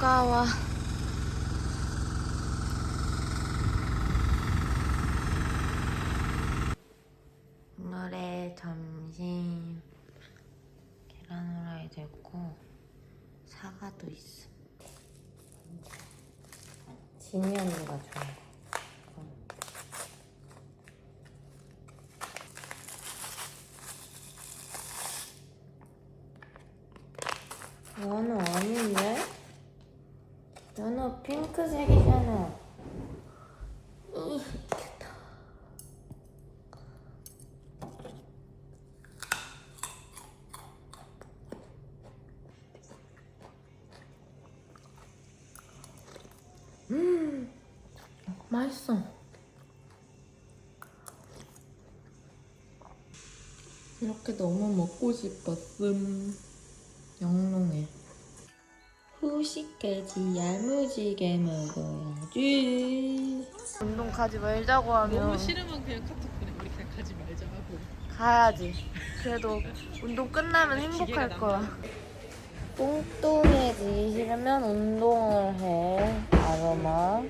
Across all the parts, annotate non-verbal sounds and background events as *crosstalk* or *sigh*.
아까워. 오늘의 점심 계란 후라이도 있고 사과도 있어. 진이 언니가 좋아. 너는 아닌데? 너는 핑크색이잖아. 음, 맛있어. 이렇게 너무 먹고 싶었음. 영롱해. 후식까지 야무지게 먹어야지. 운동 가지 말자고 하면 너무 싫으면 그냥 카톡 보내. 우리 그냥 가지 말자 하고. 가야지. 그래도 운동 끝나면 행복할 거야. 뚱뚱해지기 싫으면 운동을 해. 아로마.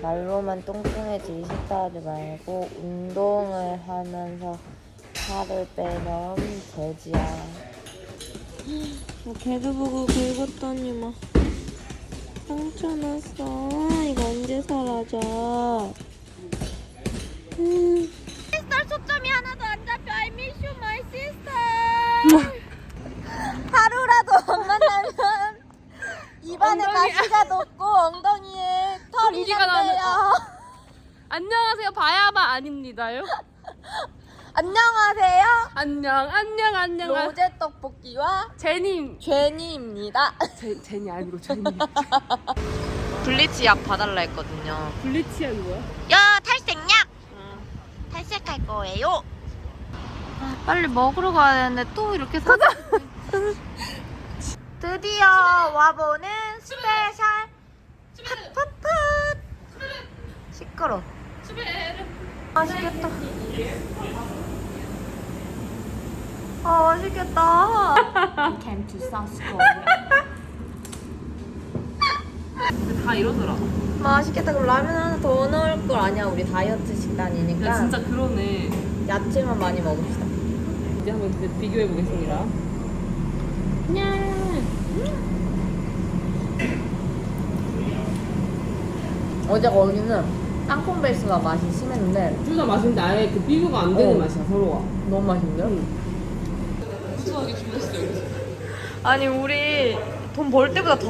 말로만 뚱뚱해지기 싫다 하지 말고 운동을 하면서 살을 빼면 되지야. 뭐 개도 보고 긁었더니 막 상처 났어. 이거 언제 사라져? 음. 시스터 초점이 하나도 안 잡혀. I miss you, my sister. *laughs* 하루라도 안 만나면 입안에 엉덩이. 가시가 돋고 엉덩이에 털이 공기가 난대요. 안녕하세요. 바야바 아닙니다요. *laughs* 안녕하세요. 안녕, 안녕, 안녕. 로제 떡볶이와 제님. 제니입니다. 제, 제니 아니고 제니. *laughs* 블리치 약 봐달라 했거든요. 블리치한 거야? 야 탈색약 탈색할 거예요. 아, 빨리 먹으러 가야 되는데 또 이렇게 사자. 드디어 와보는 스페셜 풋풋풋 시끄러. 맛있겠다. 아 맛있겠다. Came to South Korea. 다 이러더라. 맛있겠다. 그럼 라면 하나 더 넣을 걸 아니야. 우리 다이어트 식단이니까. 야, 진짜 그러네. 야채만 많이 먹읍시다. 이제 한번 비- 비교해 보겠습니다. 어제 거기는 땅콩 베이스가 맛이 심했는데 둘 다 맛있는데 아예 그 비교가 안 되는 어. 맛이야, 서로가. 너무 맛있는데요? 아니 우리 돈 벌 때보다 더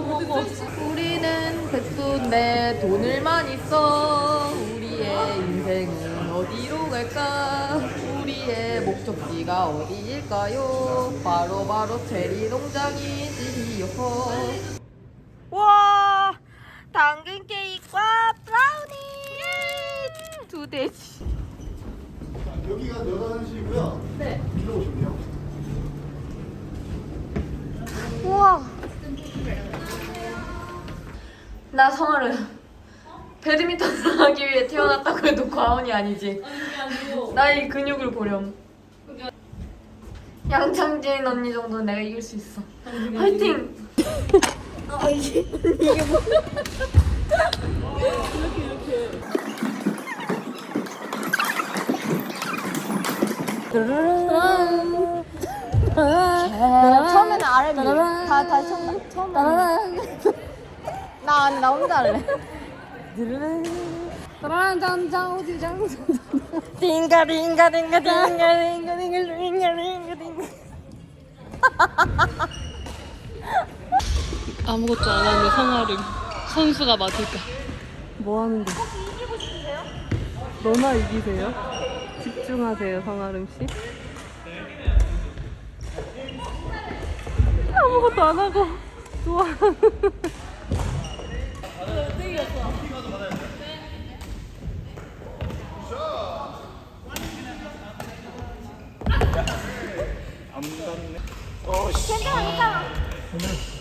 먹어. 우리는 백수인데 돈을 많이 써. 우리의 인생은 어디로 갈까? 우리의 목적지가 어디일까요? 바로 바로 체리 농장이지요. 와 당근 케이크와 브라우니 두 대지. 여기가 여단시고요. 네. 길로 오시면 돼요. 우와. 나 성아를 배드민턴을 하기 위해 태어났다고 해도 과언이 아니지. 나의 근육을 보렴. 양창진 언니 정도는 내가 이길 수 있어. 화이팅! 아 이게 이게 뭐? 처음에는 위. 다 다시 처음 처음에. 나나 혼자 할래. 딩가 딩가 딩가 딩가 딩가 딩가 딩가 딩가 딩가 딩가 아무것도 안 하는 성아름. 선수가 맞을까? 뭐 하는 거? 너나 이기세요? 집중하세요, 성아름 씨. 아무것도 안 하고 좋아. 떠나 잘하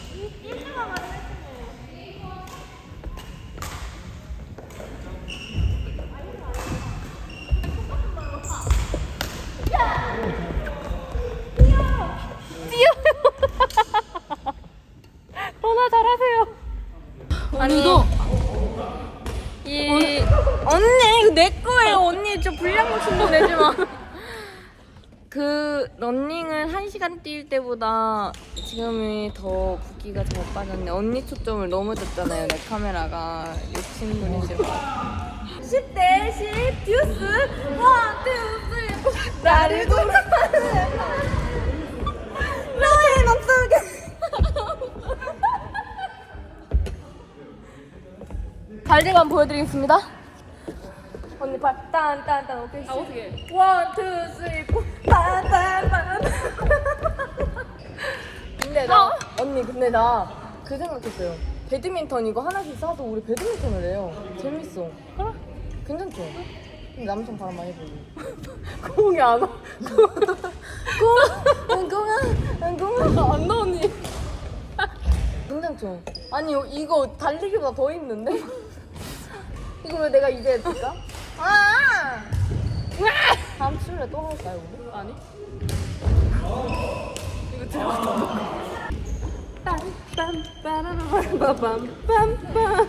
언니도 이 언니 이거 내 거예요 언니 저 불량목 신고 내지 마. *laughs* 그 런닝을 한 시간 뛸 때보다 지금이 더 붓기가 더 빠졌네. 언니 초점을 너무 줬잖아요 내 카메라가 욕심부리지 마. 10대 10 듀스 원, 투, 쓰리 나를 돌아가는 발대만 보여드리겠습니다. 언니 발 딴딴딴 오케이. 아 어떻게? 원, 투, 쓰리, 포. 딴딴딴. 근데 나 언니 근데 나 그 생각했어요. 배드민턴 이거 하나씩 사서 우리 배드민턴을 해요. 재밌어. 그래? 괜찮죠? 근데 남편 바람 많이 불고. *laughs* 공이 안 와. 공, 공아, 공아 안 나오니? 괜찮죠? 아니 이거 달리기보다 더 힘든데? 이거 왜 내가 이제 했을까? *laughs* 아! 다음 주에 또 할까요 우리? 아니 이거 들어 *laughs* *laughs* 빰빰빰빰빰빰빰